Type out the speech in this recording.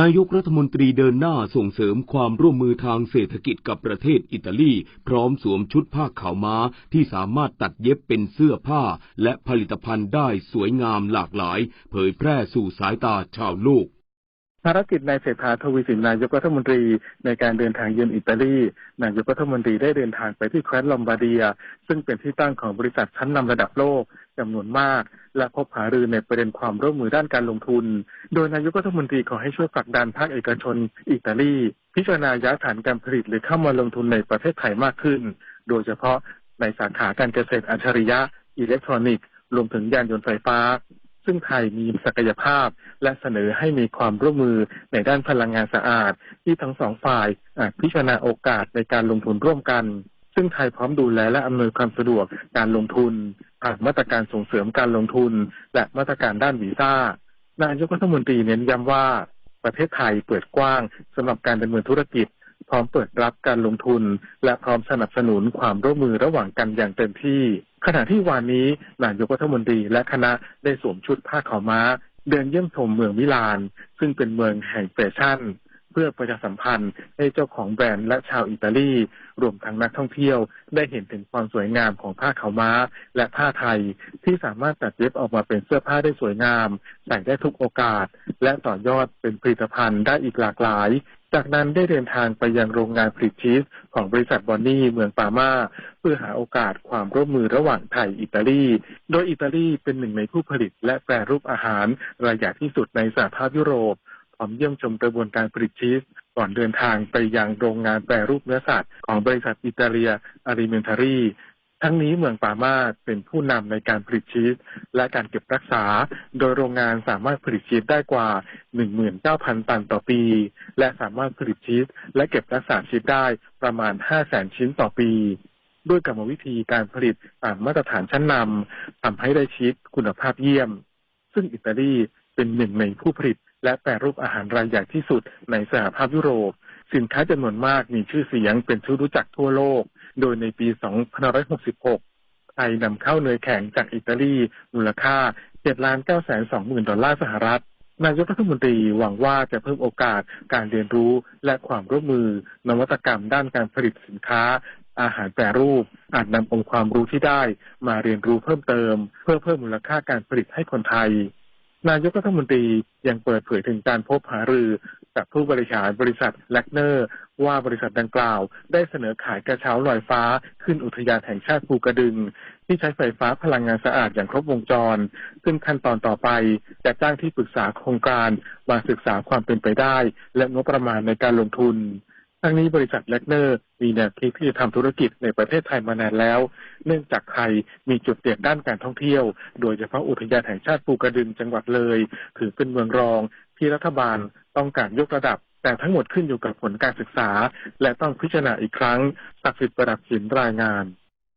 นายกรัฐมนตรีเดินหน้าส่งเสริมความร่วมมือทางเศรษฐกิจกับประเทศอิตาลี พร้อมสวมชุดผ้าขาวม้าที่สามารถตัดเย็บเป็นเสื้อผ้า และผลิตภัณฑ์ได้สวยงามหลากหลาย เผยแพร่สู่สายตาชาวโลกภารกิจนายเศรษฐาทวีสินนายกรัฐมนตรีในการเดินทางเยือนอิตาลี นายกรัฐมนตรีได้เดินทางไปที่แคว้นลอมบาร์เดีย ซึ่งเป็นที่ตั้งของบริษัทชั้นนำระดับโลกจำนวนมาก และพบหารือในประเด็นความร่วมมือด้านการลงทุน โดยนายกรัฐมนตรีขอให้ช่วยผลักดันภาคเอกชน อิตาลี พิจารณาย้ายฐานการผลิตหรือเข้ามาลงทุนในประเทศไทยมากขึ้น โดยเฉพาะในสาขาการเกษตรอัจฉริยะ อิเล็กทรอนิกส์ รวมถึงยานยนต์ไฟฟ้า ซึ่งไทยมีศักยภาพ และเสนอให้มีความร่วมมือในด้านพลังงานสะอาด ที่ทั้งสองฝ่ายอาจพิจารณาโอกาสในการลงทุนร่วมกันซึ่งไทยพร้อมดูแลและอำนวยความสะดวกการลงทุน ผ่านมาตรการส่งเสริมการลงทุน และมาตรการด้านวีซ่านายกรัฐมนตรีเน้นย้ำว่า ประเทศไทยเปิดกว้างสำหรับการดำเนินธุรกิจ พร้อมเปิดรับการลงทุน และพร้อมสนับสนุนความร่วมมือระหว่างกันอย่างเต็มที่ ขณะที่วานนี้นายกรัฐมนตรีและคณะได้สวมชุดผ้าขาวม้า เดินเยี่ยมชมเมืองมิลาน ซึ่งเป็นเมืองแห่งแฟชั่น เพื่อประชาสัมพันธ์ให้เจ้าของแบรนด์และชาวอิตาลี รวมทั้งนักท่องเที่ยว ได้เห็นถึงความสวยงามของผ้าขาวม้า และผ้าไทย ที่สามารถตัดเย็บออกมาเป็นเสื้อผ้าได้สวยงามใส่ได้ทุกโอกาส และต่อยอดเป็นผลิตภัณฑ์ได้อีกหลากหลายจากนั้นได้เดินทางไปยังโรงงานผลิตชีสของบริษัทบอนนี่เมืองปามาเพื่อหาโอกาสความร่วมมือระหว่างไทยอิตาลี โดยอิตาลีเป็นหนึ่งในผู้ผลิตและแปรรูปอาหารรายใหญ่ที่สุดในสหภาพยุโรป เยี่ยมชมกระบวนการผลิตชีส ก่อนเดินทางไปยังโรงงานแปรรูปเนื้อสัตว์ของบริษัทอิตาเลียอาริเมนทารีทั้งนี้เมืองปามาเป็นผู้นำในการผลิตชีส และการเก็บรักษา โดยโรงงานสามารถผลิตชีสได้กว่า 19,000 ตันต่อปี และสามารถผลิตชีส และเก็บรักษาชีสได้ประมาณ 500,000 ชิ้นต่อปี ด้วยกรรมวิธีการผลิตตามมาตรฐานชั้นนำทำให้ได้ชีสคุณภาพเยี่ยม ซึ่งอิตาลี เป็นหนึ่งในผู้ผลิต และแปรรูปอาหารรายใหญ่ที่สุดในสหภาพยุโรป สินค้าจำนวนมากมีชื่อเสียงเป็นที่รู้จักทั่วโลก โดยในปี 2566 ไทยนำเข้าเนยแข็งจากอิตาลีมูลค่า7ล้าน9แสน2หมื่นดอลลาร์สหรัฐนายกรัฐมนตรีหวังว่าจะเพิ่มโอกาสการเรียนรู้และความร่วมมือ นวัตกรรมด้านการผลิตสินค้า อาหารแปรรูป อาจนำองค์ความรู้ที่ได้ มาเรียนรู้เพิ่มเติม เพื่อเพิ่มมูลค่าการผลิตให้คนไทย นายกรัฐมนตรียังเปิดเผยถึงการพบหารือกับผู้บริหารบริษัทแลกเนอร์ ว่าบริษัทดังกล่าว ได้เสนอขายกระเช้าลอยฟ้าขึ้นอุทยานแห่งชาติภูกระดึง ที่ใช้ไฟฟ้าพลังงานสะอาดอย่างครบวงจร ซึ่งขั้นตอนต่อไปจะจ้างที่ปรึกษาโครงการมาศึกษาความเป็นไปได้ และงบประมาณในการลงทุน ทั้งนี้บริษัทแลกเนอร์มีแนวคิดที่จะทำธุรกิจในประเทศไทยมานานแล้ว เนื่องจากไทยมีจุดเด่นด้านการท่องเที่ยว โดยเฉพาะอุทยานแห่งชาติภูกระดึงจังหวัดเลย ถือเป็นเมืองรองที่รัฐบาลต้องการยกระดับแต่ทั้งหมดขึ้นอยู่กับผลการศึกษา และต้องพิจารณาอีกครั้ง ศักดิ์สิทธิ์ประดับสินรายงาน